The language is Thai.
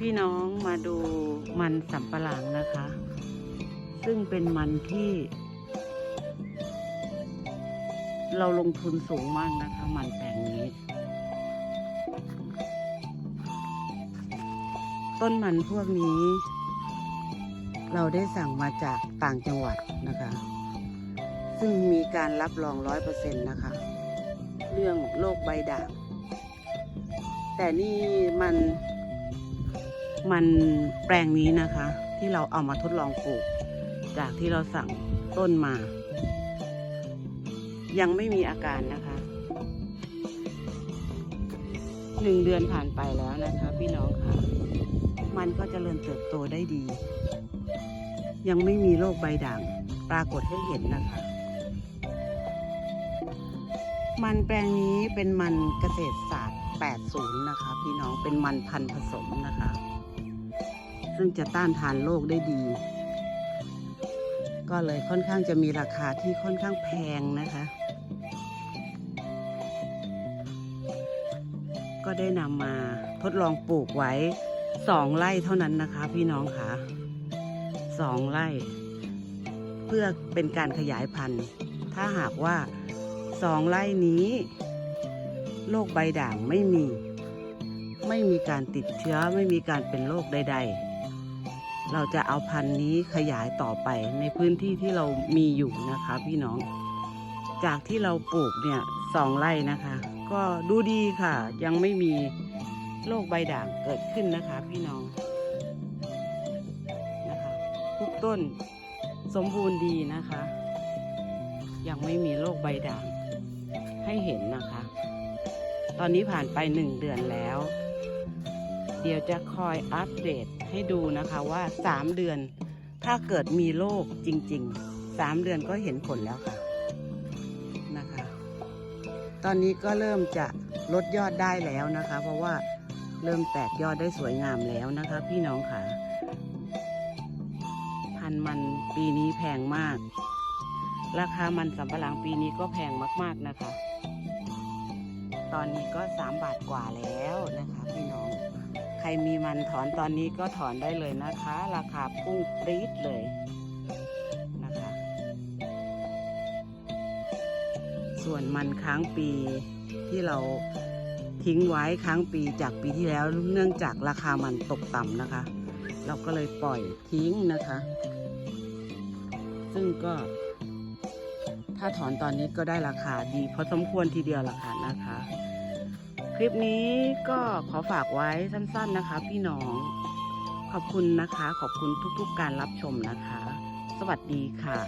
พี่น้องมาดูมันสำปะหลังนะคะ ซึ่งเป็นมันที่ เราลงทุนสูงมากนะคะ มันแปลงนี้ ต้นมันพวกนี้ เราได้สั่งมาจากต่างจังหวัดนะคะ ซึ่งมีการรับรองร้อยเปอร์เซ็นต์นะคะ เรื่องโรคใบด่างแต่นี่มัน มันแปลงนี้นะคะ ที่เราเอามาทดลองปลูก จากที่เราสั่งต้นมา ยังไม่มีอาการนะคะหนึ่งเดือนผ่านไปแล้วนะคะ พี่น้องค่ะ มันก็จเจริญเติบโตได้ดี ยังไม่มีโรคใบด่างปรากฏให้เห็นนะคะ มันแปลงนี้เป็นมันเกษตรศาสตร์ 80 นะคะ พี่น้องเป็นมันพันธุ์ผสมนะคะ ซึ่งจะต้านทานโรคได้ดี ก็เลยค่อนข้างจะมีราคาที่ค่อนข้างแพงนะคะ ก็ได้นำมาทดลองปลูกไว้สองไร่เท่านั้นนะคะ พี่น้องค่ะสองไร่ เพื่อเป็นการขยายพันธุ์ ถ้าหากว่าสองไร่นี้โรคใบด่างไม่มี ไม่มีการติดเชื้อไม่มีการเป็นโรคใด ๆ เราจะเอาพันธุ์นี้ขยายต่อไปในพื้นที่ที่เรามีอยู่นะคะพี่น้อง จากที่เราปลูกเนี่ยสองไร่นะคะ ก็ดูดีค่ะ ยังไม่มีโรคใบด่างเกิดขึ้นนะคะพี่น้องนะคะ ทุกต้นสมบูรณ์ดีนะคะ ยังไม่มีโรคใบด่างให้เห็นนะคะ ตอนนี้ผ่านไปหนึ่งเดือนแล้ว เดี๋ยวจะคอยอัปเดตให้ดูนะคะว่าสามเดือน ถ้าเกิดมีโรคจริงๆสามเดือนก็เห็นผลแล้วค่ะนะคะ ตอนนี้ก็เริ่มจะลดยอดได้แล้วนะคะ เพราะว่าเริ่มแตกยอดได้สวยงามแล้วนะคะ พี่น้องค่ะ พันมันปีนี้แพงมาก ราคามันสำปะหลังปีนี้ก็แพงมากๆนะคะ ตอนนี้ก็สามบาทกว่าแล้วนะคะ พี่น้อง รมีมันถอนตอนนี้ก็ถอนได้เลยนะคะ ราคาพุ่งปรี๊ดเลยนะคะ ส่วนมันค้างปีที่เราทิ้งไว้ค้างปีจากปีที่แล้วเนื่องจากราคามันตกต่ำนะคะ เราก็เลยปล่อยทิ้งนะคะ ซึ่งก็ ถ้าถอนตอนนี้ก็ได้ราคาดีพอสมควรทีเดียวราคานะคะ คลิปนี้ก็ขอฝากไว้สั้นๆนะคะ พี่น้อง ขอบคุณนะคะ ขอบคุณทุกๆการรับชมนะคะ สวัสดีค่ะ